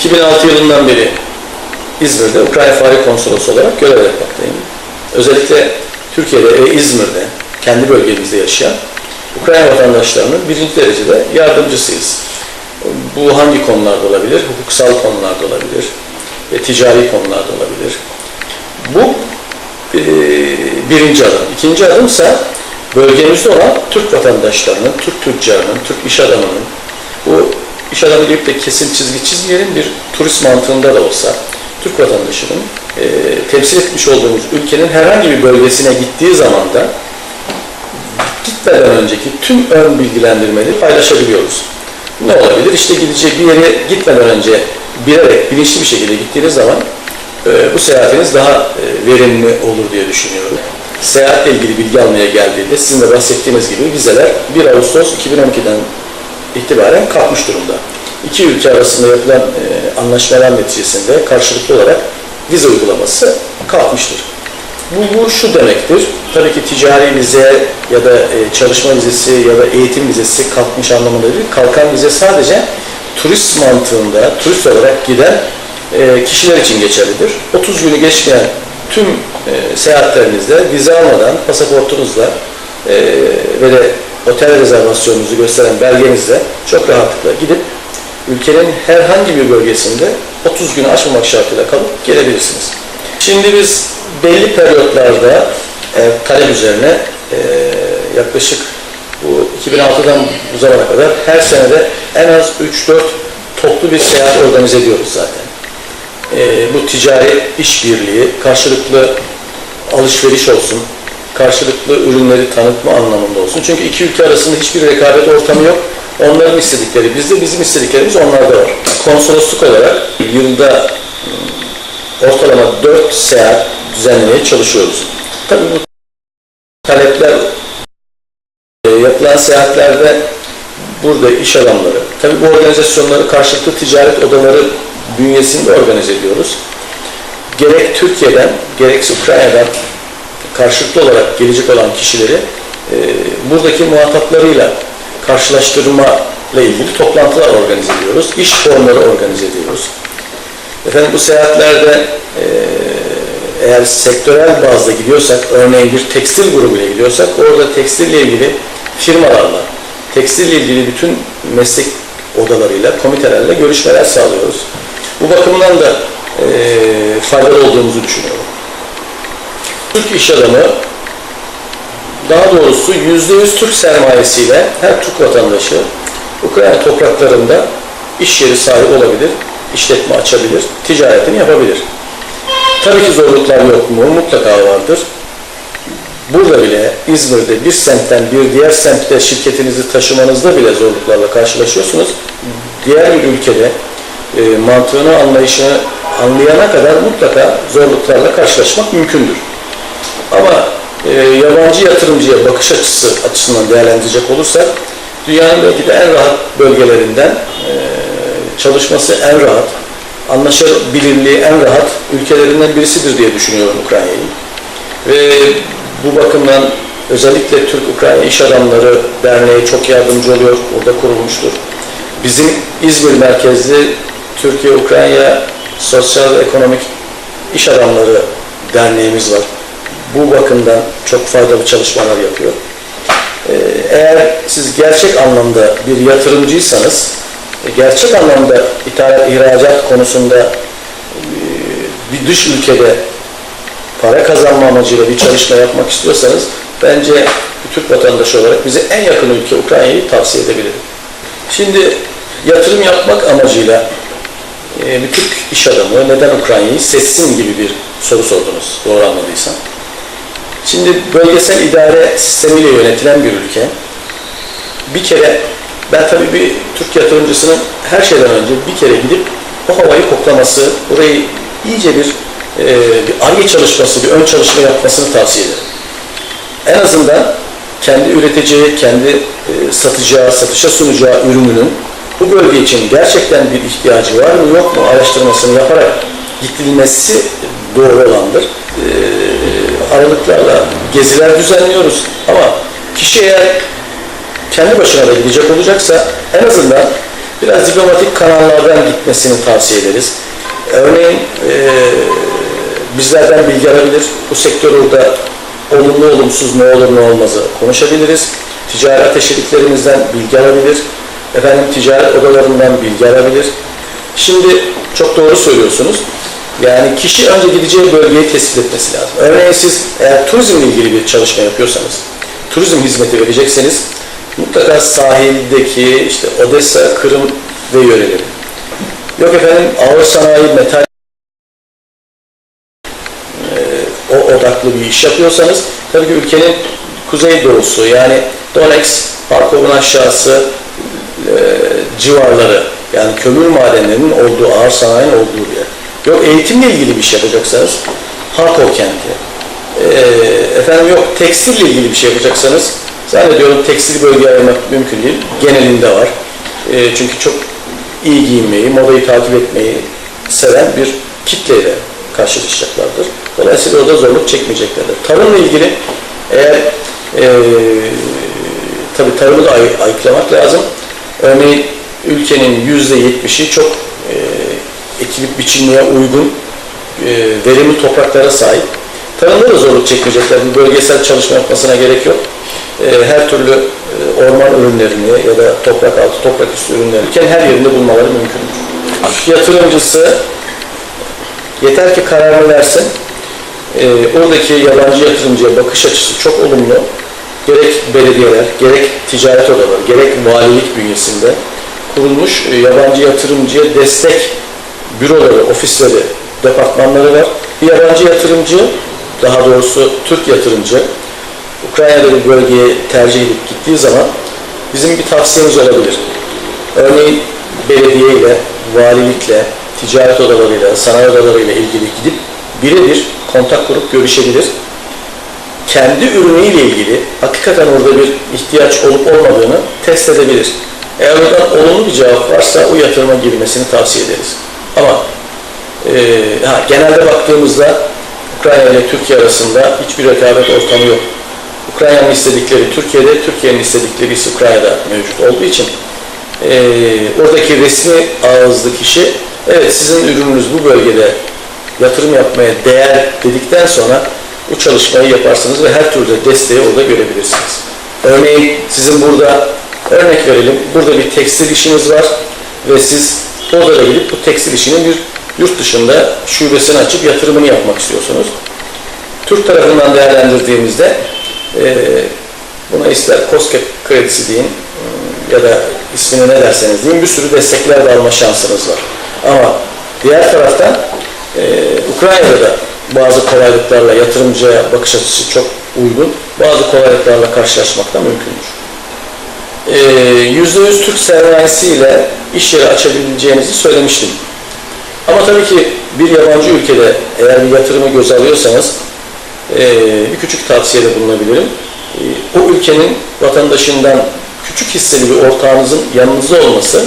2006 yılından beri İzmir'de Ukrayna Fahri Konsolosu olarak görev yapmaktayım. Özellikle Türkiye'de ve İzmir'de kendi bölgemizde yaşayan Ukrayna vatandaşlarının birinci derecede yardımcısıyız. Bu hangi konularda olabilir? Hukuksal konularda olabilir ve ticari konularda olabilir. Bu e, birinci adım. İkinci adım ise bölgemizde olan Türk vatandaşlarının, Türk tüccarının, Türk iş adamının, bu iş adamı deyip de kesin çizgi çizmeyelim bir turist mantığında da olsa Türk vatandaşının e, temsil etmiş olduğumuz ülkenin herhangi bir bölgesine gittiği zaman da gitmeden önceki tüm ön bilgilendirmeleri paylaşabiliyoruz. Ne olabilir? İşte gidecek bir yere gitmeden önce bilerek, bilinçli bir şekilde gittiğiniz zaman e, bu seyahatiniz daha e, verimli olur diye düşünüyorum. Seyahatle ilgili bilgi almaya geldiğinde sizin de bahsettiğiniz gibi vizeler 1 Ağustos 2012'den itibaren kalkmış durumda. İki ülke arasında yapılan e, anlaşmalar neticesinde karşılıklı olarak vize uygulaması kalkmıştır. Bu, bu şu demektir, tabii ki ticari vize ya da e, çalışma vizesi ya da eğitim vizesi kalkmış anlamında değil, kalkan vize sadece turist mantığında, turist olarak giden e, kişiler için geçerlidir. 30 günü geçmeyen tüm e, seyahatlerinizde vize almadan pasaportunuzla e, ve de otel rezervasyonunuzu gösteren belgenizle çok rahatlıkla gidip ülkenin herhangi bir bölgesinde 30 günü aşmamak şartıyla kalıp gelebilirsiniz. Şimdi biz belli periyotlarda e, talep üzerine e, yaklaşık bu 2006'dan bu zamana kadar her senede en az 3-4 toplu bir seyahat organize ediyoruz zaten. E, bu ticari işbirliği, karşılıklı alışveriş olsun, karşılıklı ürünleri tanıtma anlamında olsun. Çünkü iki ülke arasında hiçbir rekabet ortamı yok. Onların istedikleri bizde, bizim istediklerimiz onlarda var. Konsolosluk olarak yılda ortalama 4 seyahat düzenlemeye çalışıyoruz. Tabii bu talepler e, yapılan seyahatlerde burada iş adamları, tabii bu organizasyonları karşılıklı ticaret odaları bünyesinde organize ediyoruz. Gerek Türkiye'den, gerekse Ukrayna'dan karşılıklı olarak gelecek olan kişileri e, buradaki muhataplarıyla karşılaştırma ile ilgili toplantılar organize ediyoruz. İş formları organize ediyoruz. Efendim bu seyahatlerde e, eğer sektörel bazda gidiyorsak, örneğin bir tekstil grubuyla gidiyorsak, orada tekstille ilgili firmalarla, tekstille ilgili bütün meslek odalarıyla, komitelerle görüşmeler sağlıyoruz. Bu bakımdan da e, faydalı olduğumuzu düşünüyorum. Türk iş adamı daha doğrusu yüzde yüz Türk sermayesiyle her Türk vatandaşı Ukrayna topraklarında iş yeri sahibi olabilir, işletme açabilir, ticaretini yapabilir. Tabii ki zorluklar yok mu? Mutlaka vardır. Burada bile İzmir'de bir semtten bir diğer semtte şirketinizi taşımanızda bile zorluklarla karşılaşıyorsunuz. Diğer bir ülkede e, mantığını, anlayışını anlayana kadar mutlaka zorluklarla karşılaşmak mümkündür. Ama e, yabancı yatırımcıya bakış açısı açısından değerlendirecek olursak dünyanın belki de en rahat bölgelerinden e, çalışması en rahat, anlaşabilirliği en rahat ülkelerinden birisidir diye düşünüyorum Ukrayna'yı. Ve bu bakımdan özellikle Türk-Ukrayna İş Adamları Derneği çok yardımcı oluyor, orada kurulmuştur. Bizim İzmir merkezli Türkiye-Ukrayna Sosyal Ekonomik İş Adamları Derneğimiz var. Bu bakımdan çok faydalı çalışmalar yapıyor. Ee, eğer siz gerçek anlamda bir yatırımcıysanız, e, gerçek anlamda ithalat, ihracat konusunda e, bir dış ülkede para kazanma amacıyla bir çalışma yapmak istiyorsanız, bence bir Türk vatandaşı olarak bize en yakın ülke Ukrayna'yı tavsiye edebilirim. Şimdi yatırım yapmak amacıyla e, bir Türk iş adamı neden Ukrayna'yı seçsin gibi bir soru sordunuz, doğru anladıysam. Şimdi bölgesel idare sistemiyle yönetilen bir ülke. Bir kere ben tabii bir Türk yatırımcısının her şeyden önce bir kere gidip o havayı koklaması, orayı iyice bir e, bir ARGE çalışması, bir ön çalışma yapmasını tavsiye ederim. En azından kendi üreteceği, kendi e, satacağı, satışa sunacağı ürününün bu bölge için gerçekten bir ihtiyacı var mı yok mu araştırmasını yaparak gidilmesi doğru olandır. E, aralıklarla geziler düzenliyoruz ama kişi eğer kendi başına da gidecek olacaksa en azından biraz diplomatik kanallardan gitmesini tavsiye ederiz. Örneğin e, bizlerden bilgi alabilir. Bu sektör orada olumlu olumsuz ne olur ne olmazı konuşabiliriz. Ticari ateşeliklerimizden bilgi alabilir. Efendim ticaret odalarından bilgi alabilir. Şimdi çok doğru söylüyorsunuz. Yani kişi önce gideceği bölgeyi tespit etmesi lazım. Örneğin siz eğer turizmle ilgili bir çalışma yapıyorsanız, turizm hizmeti verecekseniz mutlaka sahildeki işte Odessa, Kırım ve yöreleri. Yok efendim ağır sanayi, metal o odaklı bir iş yapıyorsanız tabii ki ülkenin kuzey doğusu yani Donetsk, Harkov'un aşağısı e, civarları yani kömür madenlerinin olduğu, ağır sanayinin olduğu bir yer. Yok eğitimle ilgili bir şey yapacaksanız Harkov kenti. E, efendim yok tekstille ilgili bir şey yapacaksanız zannediyorum tekstil bölgeye ayırmak mümkün değil. Genelinde var. E, çünkü çok iyi giyinmeyi, modayı takip etmeyi seven bir kitleyle karşılaşacaklardır. Dolayısıyla orada zorluk çekmeyeceklerdir. Tarımla ilgili eğer e, tabii tarımı da ay, ayıklamak lazım. Örneğin ülkenin yüzde yetmişi çok e, ekilip biçilmeye uygun e, verimli topraklara sahip. Tarımda da zorluk çekmeyecekler. Bölgesel çalışma yapmasına gerek yok. E, her türlü e, orman ürünlerini ya da toprak altı, toprak üstü ürünlerini her yerinde bulmaları mümkündür. Yatırımcısı yeter ki kararını versin. E, oradaki yabancı yatırımcıya bakış açısı çok olumlu. Gerek belediyeler, gerek ticaret odaları, gerek valilik bünyesinde kurulmuş e, yabancı yatırımcıya destek büroları, ofisleri, departmanları var. Bir yabancı yatırımcı, daha doğrusu Türk yatırımcı, Ukrayna'da bir bölgeye tercih edip gittiği zaman bizim bir tavsiyemiz olabilir. Örneğin belediye ile, valilikle, ticaret odalarıyla, sanayi odalarıyla ilgili gidip birebir kontak kurup görüşebilir. Kendi ürünüyle ilgili hakikaten orada bir ihtiyaç olup olmadığını test edebilir. Eğer oradan olumlu bir cevap varsa o yatırıma girmesini tavsiye ederiz. Ama e, ha, genelde baktığımızda Ukrayna ile Türkiye arasında hiçbir rekabet ortamı yok. Ukrayna'nın istedikleri Türkiye'de, Türkiye'nin istedikleri ise Ukrayna'da mevcut olduğu için e, oradaki resmi ağızlı kişi evet sizin ürününüz bu bölgede yatırım yapmaya değer dedikten sonra bu çalışmayı yaparsınız ve her türlü desteği orada görebilirsiniz. Örneğin sizin burada örnek verelim burada bir tekstil işiniz var ve siz da gidip bu tekstil işinin bir yurt dışında şubesini açıp yatırımını yapmak istiyorsunuz. Türk tarafından değerlendirdiğimizde e, buna ister COSGAP kredisi deyin ya da ismini ne derseniz deyin bir sürü destekler de alma şansınız var. Ama diğer taraftan e, Ukrayna'da da bazı kolaylıklarla yatırımcıya bakış açısı çok uygun. Bazı kolaylıklarla karşılaşmak da mümkündür. E, %100 Türk sermayesiyle iş yeri açabileceğinizi söylemiştim. Ama tabii ki bir yabancı ülkede eğer bir yatırımı göz alıyorsanız bir küçük tavsiyede bulunabilirim. O ülkenin vatandaşından küçük hisseli bir ortağınızın yanınızda olması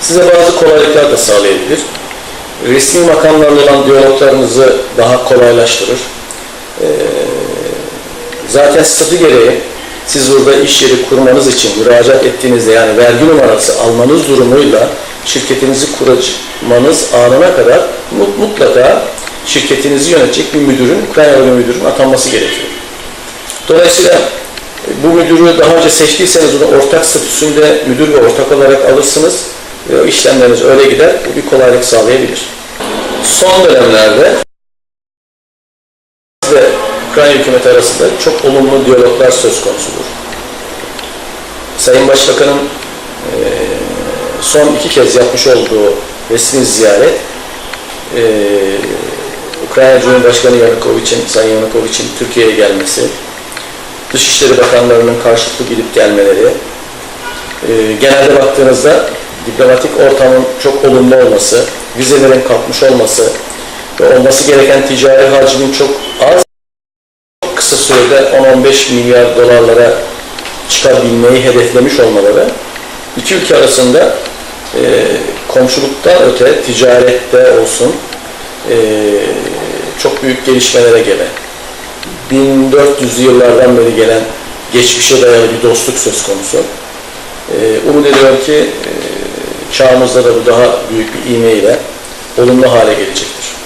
size bazı kolaylıklar da sağlayabilir. Resmi makamlarla olan diyaloglarınızı daha kolaylaştırır. E, zaten statü gereği siz burada iş yeri kurmanız için müracaat ettiğinizde yani vergi numarası almanız durumuyla şirketinizi kurmanız anına kadar mutlaka şirketinizi yönetecek bir müdürün, Ukraynalı bir müdürün atanması gerekiyor. Dolayısıyla bu müdürü daha önce seçtiyseniz onu ortak statüsünde müdür ve ortak olarak alırsınız ve işlemleriniz öyle gider, bu bir kolaylık sağlayabilir. Son dönemlerde Ukrayna hükümeti arasında çok olumlu diyaloglar söz konusudur. Sayın Başbakan'ın son iki kez yapmış olduğu resmi ziyaret e, Ukrayna Cumhurbaşkanı Yanukovycz'in, Sayın Yanukovycz'in Türkiye'ye gelmesi, Dışişleri Bakanlarının karşılıklı gidip gelmeleri, e, genelde baktığınızda diplomatik ortamın çok olumlu olması, vizelerin kalkmış olması ve olması gereken ticari hacmin çok az, sürede 10-15 milyar dolarlara çıkabilmeyi hedeflemiş olmaları, iki ülke arasında e, komşuluktan öte ticarette olsun e, çok büyük gelişmelere gebe. 1400 yıllardan beri gelen geçmişe dayalı bir dostluk söz konusu. E, umut ediyorum ki e, çağımızda da bu daha büyük bir ivmeyle olumlu hale gelecektir.